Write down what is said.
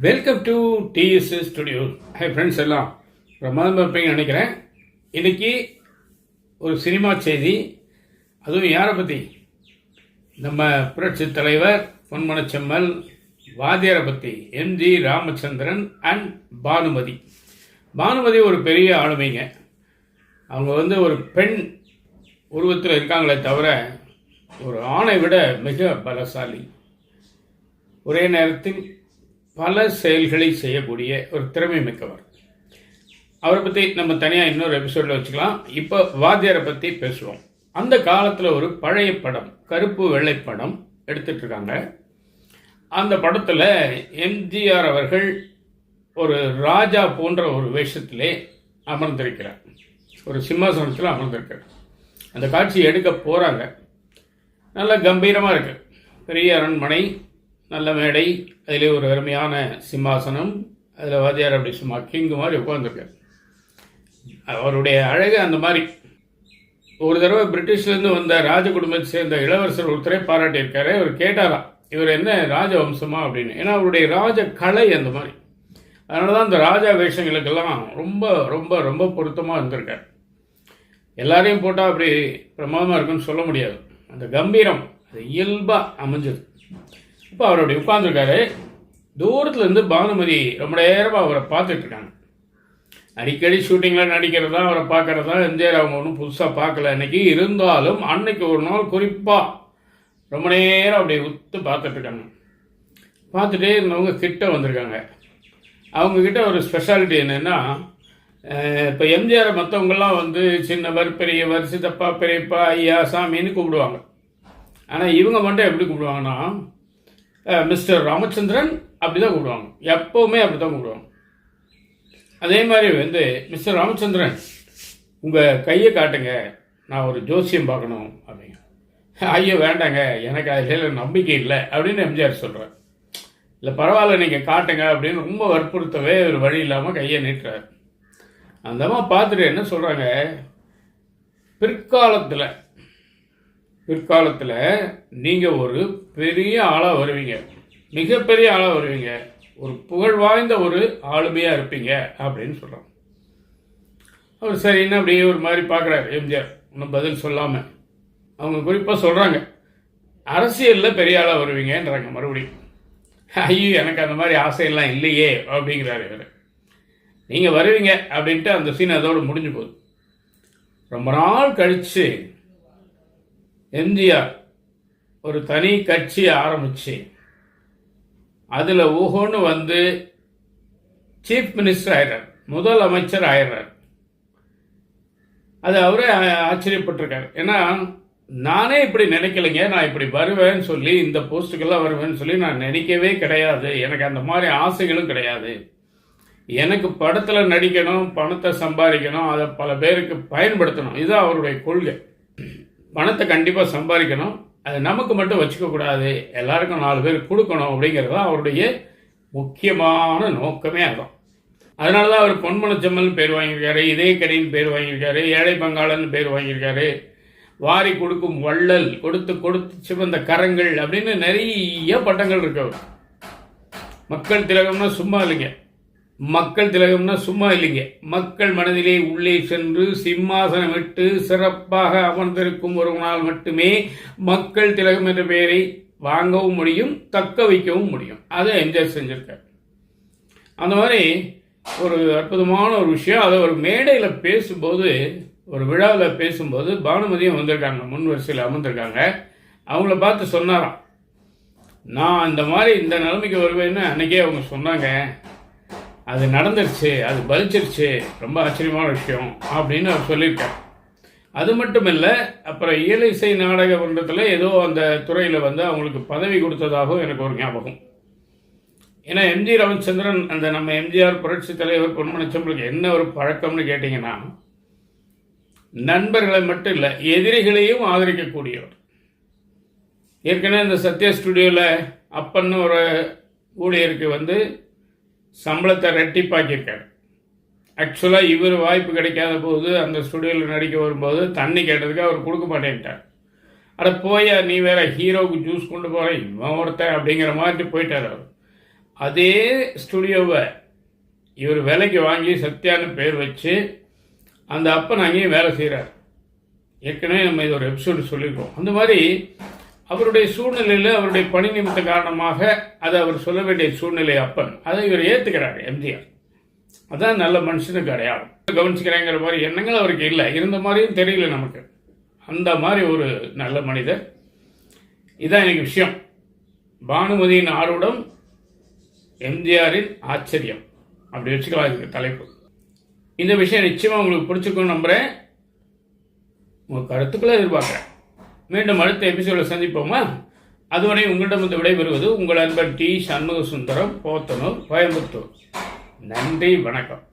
Welcome to DS studio hi friends எல்லாம். ரொம்ப இருப்பீங்கன்னு நினைக்கிறேன். இன்றைக்கி ஒரு சினிமா செய்தி. அதுவும் யாரை பற்றி நம்ம புரட்சி தலைவர் பொன்மனச்செம்மல் வாத்தியாரை பற்றி எம்ஜி ராமச்சந்திரன் அண்ட் பானுமதி. பானுமதி ஒரு பெரிய ஆளுமைங்க. அவங்க வந்து ஒரு பெண் உருவத்தில் இருக்காங்களே தவிர ஒரு ஆணை விட மிக பலசாலி. ஒரே நேரத்தில் பல செயல்களை செய்யக்கூடிய ஒரு திறமை மிக்கவர். அவரை பற்றி நம்ம தனியாக இன்னொரு எபிசோடில் வச்சுக்கலாம். இப்போ வாத்தியாரை பற்றி பேசுவோம். அந்த காலத்தில் ஒரு பழைய படம் கருப்பு வெள்ளை படம் எடுத்துட்ருக்காங்க. அந்த படத்தில் எம்ஜிஆர் அவர்கள் ஒரு ராஜா போன்ற ஒரு வேஷத்திலே அமர்ந்திருக்கிறார். ஒரு சிம்மாசனத்தில் அமர்ந்திருக்கிறார் அந்த காட்சி எடுக்க போகிறாங்க நல்ல கம்பீரமாக இருக்குது பெரிய அரண்மனை நல்ல மேடை அதிலே ஒரு அருமையான சிம்மாசனம் அதில் வாத்தியார் அப்படி சும்மா கிங்கு மாதிரி உட்காந்துருக்கார் அவருடைய அழகு அந்த மாதிரி. ஒரு தடவை பிரிட்டிஷ்லேருந்து வந்த ராஜ குடும்பத்தை சேர்ந்த இளவரசர் ஒருத்தரே பாராட்டியிருக்காரு. அவர் கேட்டாராம் இவர் என்ன ராஜவம்சமா? அப்படின்னு. ஏன்னா அவருடைய ராஜ கலை அந்த மாதிரி. அதனால தான் இந்த ராஜா வேஷங்களுக்கெல்லாம் ரொம்ப ரொம்ப ரொம்ப பொருத்தமாக இருந்திருக்கார். எல்லாரையும் போட்டால் அப்படி பிரமாதமாக இருக்குன்னு சொல்ல முடியாது. அந்த கம்பீரம் அது இயல்பாக அமைஞ்சது. இப்போ அவர் அப்படி உட்காந்துருக்காரு தூரத்துல இருந்து பானுமதி ரொம்ப நேரமாக அவரை பார்த்துட்டு இருக்காங்க. அடிக்கடி ஷூட்டிங்கில் நடிக்கிறதா அவரை பார்க்கறதா எம்ஜிஆர் அவங்க ஒன்றும் புதுசாக பார்க்கல. அன்னைக்கு இருந்தாலும் அன்னைக்கு ஒரு நாள் குறிப்பாக ரொம்ப நேரம் அப்படியே உத்து பார்த்துட்டு இருக்காங்க. பார்த்துட்டே இருந்தவங்க கிட்ட வந்திருக்காங்க. அவங்கக்கிட்ட ஒரு ஸ்பெஷாலிட்டி என்னென்னா இப்போ எம்ஜிஆர் மற்றவங்கெல்லாம் வந்து சின்னவர் பெரியவர் சித்தப்பா பெரியப்பா ஐயா சாமின்னு கூப்பிடுவாங்க. ஆனால் இவங்க மட்டும் எப்படி கூப்பிடுவாங்கன்னா மிஸ்டர் ராமச்சந்திரன் அப்படி தான் கூப்பிடுவாங்க. எப்போவுமே அப்படி தான் கூப்பிடுவாங்க. அதே மாதிரி வந்து மிஸ்டர் ராமச்சந்திரன் உங்கள் கையை காட்டுங்க. நான் ஒரு ஜோசியம் பார்க்கணும் அப்படிங்க ஐயோ வேண்டாங்க. எனக்கு அதில் நம்பிக்கை இல்லை அப்படின்னு எம்ஜிஆர் சொல்கிறார் இல்லை பரவாயில்ல நீங்கள் காட்டுங்க அப்படின்னு ரொம்ப வற்புறுத்தவே ஒரு வழி இல்லாமல் கையை நீட்டுறாரு. அந்த அம்மா பார்த்துட்டு என்ன சொல்கிறாங்க பிற்காலத்தில் பிற்காலத்தில் நீங்கள் ஒரு பெரிய ஆளாக வருவீங்க. மிகப்பெரிய ஆளாக வருவீங்க. ஒரு புகழ் வாய்ந்த ஒரு ஆளுமையாக இருப்பீங்க அப்படின்னு சொல்கிறாங்க அவர் சரின்னு அப்படியே ஒரு மாதிரி பார்க்குறாரு. எம்ஜிஆர் ஒன்றும் பதில் சொல்லாமல் அவங்க குறிப்பாக சொல்கிறாங்க அரசியலில் பெரிய ஆளாக வருவீங்கன்றாங்க மறுபடியும். ஐயோ எனக்கு அந்த மாதிரி ஆசையெல்லாம் இல்லையே அப்படிங்கிறாரு இவர். நீங்கள் வருவீங்க அப்படின்ட்டு அந்த சீன் அதோடு முடிஞ்சு போகுது. ரொம்ப நாள் கழித்து எம்ஜிஆர் ஒரு தனி கட்சி ஆரம்பிச்சு. அதில் ஊகோன்னு வந்து சீஃப் மினிஸ்டர் ஆயிடுறார் முதல் அமைச்சர் ஆயிடுறார் அது அவரே ஆச்சரியப்பட்டிருக்கார் ஆச்சரியப்பட்டிருக்காரு. ஏன்னா நானே இப்படி நினைக்கலைங்க. நான் இப்படி வருவேன்னு சொல்லி இந்த போஸ்ட்டுக்கெல்லாம் வருவேன்னு சொல்லி நான் நினைக்கவே கிடையாது. எனக்கு அந்த மாதிரி ஆசைகளும் கிடையாது. எனக்கு படத்தில் நடிக்கணும் பணத்தை சம்பாதிக்கணும் அதை பல பேருக்கு பயன்படுத்தணும். இதுதான் அவருடைய கொள்கை. பணத்தை கண்டிப்பாக சம்பாதிக்கணும். அது நமக்கு மட்டும் வச்சுக்கக்கூடாது எல்லாருக்கும் நாலு பேர் கொடுக்கணும் அப்படிங்கிறது தான் அவருடைய முக்கியமான நோக்கமே அதான் அதனால தான் அவர் பொன்மனச்செம்மல் பேர் வாங்கியிருக்காரு இதே கடின்னு பேர் வாங்கியிருக்காரு ஏழை பங்காளன் பேர் வாங்கியிருக்காரு. வாரி கொடுக்கும் வள்ளல் கொடுத்து கொடுத்து சிவந்த கரங்கள் அப்படின்னு நிறைய பட்டங்கள் இருக்கு அவர். மக்கள் திலகம்னா சும்மா இல்லைங்க. மக்கள் திலகம்னா சும்மா இல்லைங்க. மக்கள் மனதிலே உள்ளே சென்று சிம்மாசனமிட்டு சிறப்பாக அமர்ந்திருக்கும் ஒருவனால் மட்டுமே மக்கள் திலகம் என்ற பெயரை வாங்கவும் முடியும் தக்க வைக்கவும் முடியும். அதை என்ஜாய் செஞ்சிருக்கார். அந்த மாதிரி ஒரு அற்புதமான ஒரு விஷயம். அதை ஒரு மேடையில் பேசும்போது ஒரு விழாவில் பேசும்போது பானுமதியும் வந்திருக்காங்க. முன் வரிசையில் அமர்ந்திருக்காங்க. அவங்கள பார்த்து சொன்னாராம். நான் இந்த மாதிரி இந்த நிலைமைக்கு வருவேன்னு அன்னைக்கே அவங்க சொன்னாங்க. அது நடந்துருச்சு அது பலிச்சிருச்சு ரொம்ப ஆச்சரியமான விஷயம் அப்படின்னு அவர் சொல்லியிருக்கார். அது மட்டும் இல்லை அப்புறம் இயல் இசை நாடக மன்றத்தில் ஏதோ அந்த துறையில் வந்து அவங்களுக்கு பதவி கொடுத்ததாகவும் எனக்கு ஒரு ஞாபகம். ஏன்னா எம்ஜி ரவிச்சந்திரன் அந்த நம்ம எம்ஜிஆர் புரட்சி தலைவர் பொன்மனச்சம்பளுக்கு என்ன ஒரு பழக்கம்னு கேட்டிங்கன்னா நண்பர்களை மட்டும் இல்லை எதிரிகளையும் ஆதரிக்கக்கூடியவர். ஏற்கனவே இந்த சத்யா ஸ்டுடியோவில் அப்பன்னு ஒரு ஊழியருக்கு வந்து சம்பளத்தை ரெட்டிப்பாக்கியிருக்காரு. ஆக்சுவலாக இவர் வாய்ப்பு கிடைக்காத போது அந்த ஸ்டுடியோவில் நடிக்க வரும்போது தண்ணி கேட்டதுக்கு அவர் கொடுக்க மாட்டேன்ட்டார். அட போய் நீ வேற ஹீரோவுக்கு ஜூஸ் கொண்டு போற இவன் ஒருத்தன் அப்படிங்கிற மாதிரி போயிட்டார் அவர். அதே ஸ்டுடியோவை இவர் வேலைக்கு வாங்கி சத்யான்னு பேர் வச்சு அந்த அப்பன் அங்கேயும் வேலை செய்கிறார் ஏற்கனவே நம்ம இது ஒரு எபிசோடு சொல்லியிருக்கோம். அந்த மாதிரி அவருடைய சூழ்நிலையில் அவருடைய பணி நிமித்த காரணமாக அதை அவர் சொல்ல வேண்டிய சூழ்நிலை அப்பன். அதை இவர் ஏற்றுக்கிறார் எம்ஜிஆர். அதான் நல்ல மனுஷனுக்கு அடையாளம். கவனிச்சுக்கிறேங்கிற மாதிரி எண்ணங்கள் அவருக்கு இல்லை. இருந்த மாதிரியும் தெரியல நமக்கு. அந்த மாதிரி ஒரு நல்ல மனிதர். இதான் எனக்கு விஷயம். பானுமதியின் ஆர்வடம் எம்ஜிஆரின் ஆச்சரியம். அப்படி வச்சுக்கலாம் இதுக்கு தலைப்பு. இந்த விஷயம் நிச்சயமாக உங்களுக்கு பிடிச்சிருக்கும்னு நம்புகிறேன் உங்கள் கருத்துக்களை எதிர்பார்க்குறேன். மீண்டும் அடுத்த எபிசோடில் சந்திப்போமா? அதுவரை உங்களிடம் வந்து விடைபெறுவது உங்கள் அன்பன் டி சண்முக சுந்தரம் போத்தனூர் கோயம்புத்தூர். நன்றி வணக்கம்.